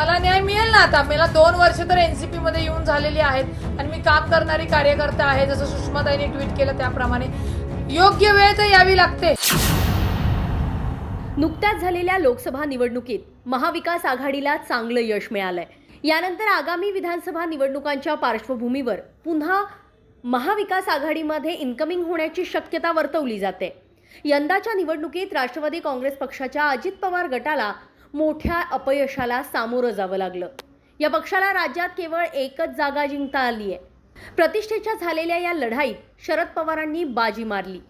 मला न्याय मिळेल ना आता. मला दोन वर्ष तर एनसीपी मध्ये येऊन झालेली आहेत. आणि मी काम करणारी कार्यकर्ता आहे जसं सुषमाताईने ट्विट केलं त्याप्रमाणे. योग्य वेळ तर यावी लागते. नुकत्याच झालेल्या लोकसभा निवडणुकीत महाविकास आघाडीला चांगलं यश मिळालंय. यानंतर आगामी विधानसभा निवडणुकांच्या पार्श्वभूमीवर पुन्हा महाविकास आघाडीमध्ये इन्कमिंग होण्याची शक्यता वर्तवली जाते. यंदाच्या निवडणुकीत राष्ट्रवादी काँग्रेस पक्षाच्या अजित पवार गटाला मोठ्या अपयशाला सामोरं जावं लागलं. या पक्षाला राज्यात केवळ एकच जागा जिंकता आली आहे. प्रतिष्ठेच्या झालेल्या या लढाईत शरद पवारांनी बाजी मारली.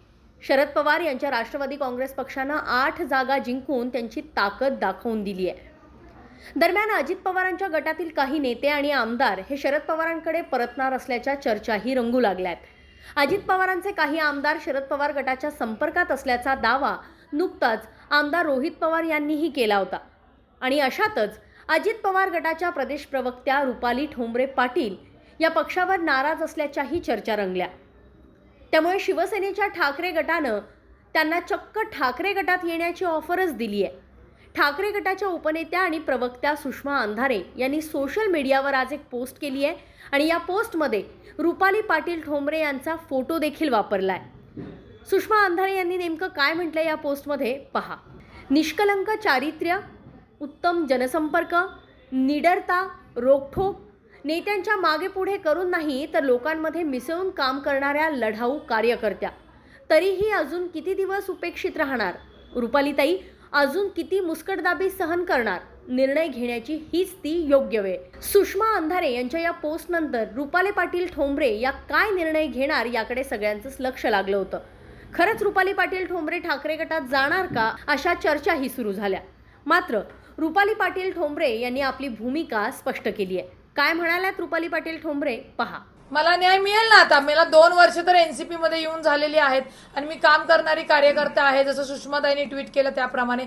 शरद पवार यांच्या राष्ट्रवादी काँग्रेस पक्षानं आठ जागा जिंकून त्यांची ताकद दाखवून दिली आहे. दरम्यान अजित पवारांच्या गटातील काही नेते आणि आमदार हे शरद पवारांकडे परतणार असल्याच्या चर्चाही रंगू लागल्यात. अजित पवारांचे काही आमदार शरद पवार गटाच्या संपर्कात असल्याचा दावा नुकताच आमदार रोहित पवार यांनीही केला होता. आणि अशातच अजित पवार गटाच्या प्रदेश प्रवक्त्या रुपाली ठोंबरे पाटील या पक्षावर नाराज असल्याच्याही चर्चा रंगल्या. त्यामुळे शिवसेनेच्या ठाकरे गटानं त्यांना चक्क ठाकरे गटात येण्याची ऑफरच दिली आहे ठाकरे गटाच्या उपनेत्या आणि प्रवक्त्या सुषमा अंधारे यांनी सोशल मीडियावर आज एक पोस्ट केली आहे आणि या पोस्टमध्ये रुपाली पाटील ठोंबरे यांचा फोटो देखील वापरला आहे सुषमा अंधारे यांनी नेमकं काय म्हटलं या पोस्टमध्ये पहा. निष्कलंक चारित्र्य उत्तम जनसंपर्क निडरता रोखठोक नेत्यांच्या मागे पुढे करून नाही तर लोकांमध्ये मिसळून काम करणाऱ्या लढाऊ कार्यकर्त्या. तरीही अजून किती दिवस उपेक्षित राहणार? रुपालीताई अजून किती मुस्कटदाबी सहन करणार? निर्णय घेण्याची हीच ती योग्य वेळ. सुषमा अंधारे यांच्या या पोस्टनंतर रुपाली पाटील ठोंबरे या काय निर्णय घेणार याकडे सगळ्यांचंच लक्ष लागलं होतं. खरंच रुपाली पाटील ठोंबरे ठाकरे गटात जाणार का? अशा चर्चाही सुरू झाल्या. मात्र रुपाली पाटील ठोंबरे यांनी आपली भूमिका स्पष्ट केली आहे. काय म्हणाल्यात रुपाली पाटील ठोंबरे? पहा. मला न्याय मिळेल ना आता? मला दोन वर्ष तर एनसीपी मध्ये येऊन झालेली आहेत आणि मी काम करणारी कार्यकर्ता आहे जसं सुषमाताईंनी ट्विट केलं त्याप्रमाणे.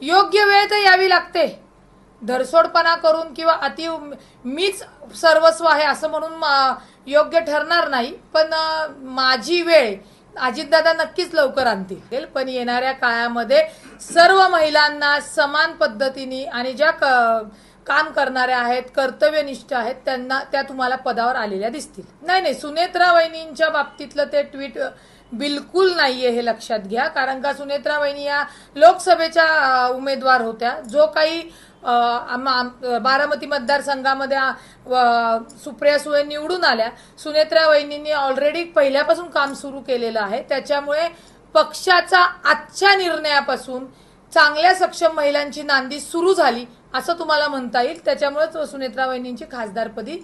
योग्य वेळ तर यावी लागते. धरसोडपणा करून किंवा अति मीच सर्वस्व आहे असं म्हणून योग्य ठरणार नाही. पण माझी वेळ अजितदादा नक्कीच लवकर आणतील. पण येणाऱ्या काळामध्ये सर्व महिलांना समान पद्धतीने आणि ज्या क- काम करणाऱ्या आहेत कर्तव्यनिष्ठ आहेत त्यांना त्या तुम्हाला पदावर आलेल्या दिसतील. नाही नाही सुनेत्रा वहिनींच्या बाबतीतलं ते ट्विट बिलकुल नाहीये हे लक्षात घ्या. कारण का सुनेत्रा वहिनी या लोकसभेच्या उमेदवार होत्या. जो काही बारामती मतदारसंघामध्ये व- सुप्रिया सुळे निवडून आल्या. सुनेत्रा वहिनींनी ऑलरेडी पहिल्यापासून काम सुरू केलेलं आहे. त्याच्यामुळे पक्षाचा आजच्या निर्णयापासून चांगल्या सक्षम महिलांची नांदी सुरू झाली असं तुम्हाला म्हणता येईल. त्याच्यामुळेच सुनेत्रा वहिनींची खासदारपदी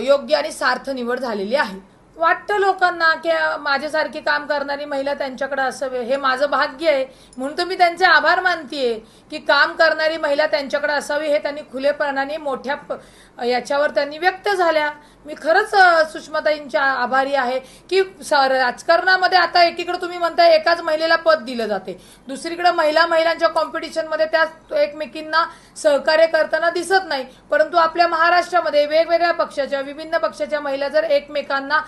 योग्य आणि सार्थ निवड झालेली आहे. वाटतं लोकांना की माझ्यासारखी काम करणारी महिला त्यांच्याकडे असावे. हे माझं भाग्य आहे. म्हणून तर मी त्यांचे आभार मानतीये की काम करणारी महिला त्यांच्याकडे असावी हे त्यांनी खुलेपणाने मोठ्या प- याच्यावर त्यांनी व्यक्त झाल्या. मी खरंच सुषमाताईंच्या आभारी आहे की राजकारणामध्ये आता एकीकडे तुम्ही म्हणताय एकाच महिलेला पद दिलं जाते. दुसरीकडे महिला महिलांच्या कॉम्पिटिशनमध्ये त्या एकमेकींना सहकार्य करताना दिसत नाही. परंतु आपल्या महाराष्ट्रामध्ये वेगवेगळ्या पक्षाच्या विभिन्न पक्षाच्या महिला जर एकमेकांना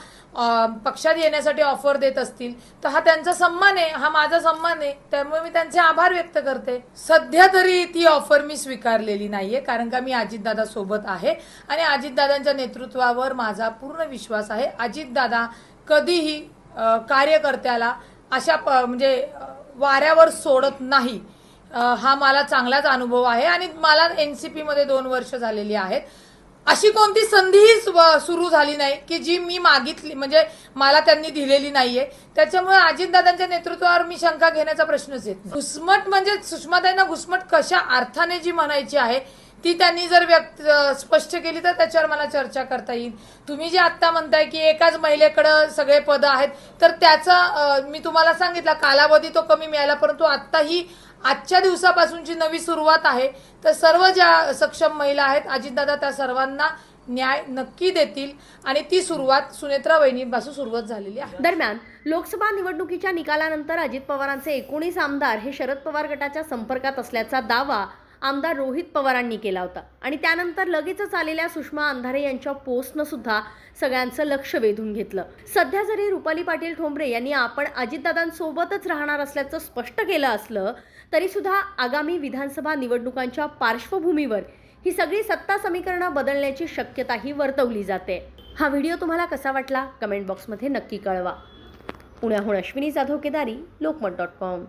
पक्षात येण्यासाठी ऑफर देत असतील तर हा त्यांचा सन्मान आहे हा माझा सन्मान आहे. त्यामुळे मी त्यांचे आभार व्यक्त करते. सध्या तरी ती ऑफर मी स्वीकारलेली नाहीये कारण का मी अजितदादा सोबत आहे. आणि अजितदादांच्या नेतृत्वावर माझा पूर्ण विश्वास आहे. अजितदादा कधीही कार्यकर्त्याला अशा प- म्हणजे वाऱ्यावर सोडत नाही. हा मला चांगलाच अनुभव आहे आणि मला एन सी पीमध्ये दोन वर्ष झालेली आहेत. अशी कोणती संधीही सुरू झाली नाही की जी मी मागितली म्हणजे मला त्यांनी दिलेली नाहीये. त्याच्यामुळे अजितदादांच्या नेतृत्वावर मी शंका घेण्याचा प्रश्नच येत घुसमट म्हणजे सुषमाताईंना घुसमट कशा अर्थाने जी म्हणायची आहे ती त्यांनी जर व्यक्त स्पष्ट केली तर त्याच्यावर मला चर्चा करता येईल. तुम्ही जे आत्ता म्हणताय की एकाच महिलेकडे सगळे पद आहेत तर त्याचा मी तुम्हाला सांगितला कालावधी तो कमी मिळाला परंतु आत्ता ही आजच्या दिवसापासूनची नवी सुरुवात आहे. तर सर्व ज्या सक्षम महिला आहेत अजितदादा त्या सर्वांना न्याय नक्की देतील आणि ती सुरुवात सुनेत्रा वहिनीपासून सुरुवात झालेली आहे. दरम्यान लोकसभा निवडणुकीच्या निकालानंतर अजित पवारांचे एकोणीस आमदार हे शरद पवार गटाच्या संपर्कात असल्याचा दावा आमदार रोहित पवारांनी केला होता. आणि त्यानंतर लगेचच आलेल्या सुषमा अंधारे यांच्या पोस्टनं सुद्धा सगळ्यांचं लक्ष वेधून घेतलं. सध्या जरी रुपाली पाटील ठोंबरे यांनी आपण अजितदादांसोबतच राहणार असल्याचं स्पष्ट केलं असलं तरी सुद्धा आगामी विधानसभा निवडणुकांच्या पार्श्वभूमीवर ही सगळी सत्ता समीकरणं बदलण्याची शक्यताही वर्तवली जाते. हा व्हिडिओ तुम्हाला कसा वाटला? कमेंट बॉक्समध्ये नक्की कळवा. पुण्याहून अश्विनी जाधव केदारी लोकमत डॉट कॉम.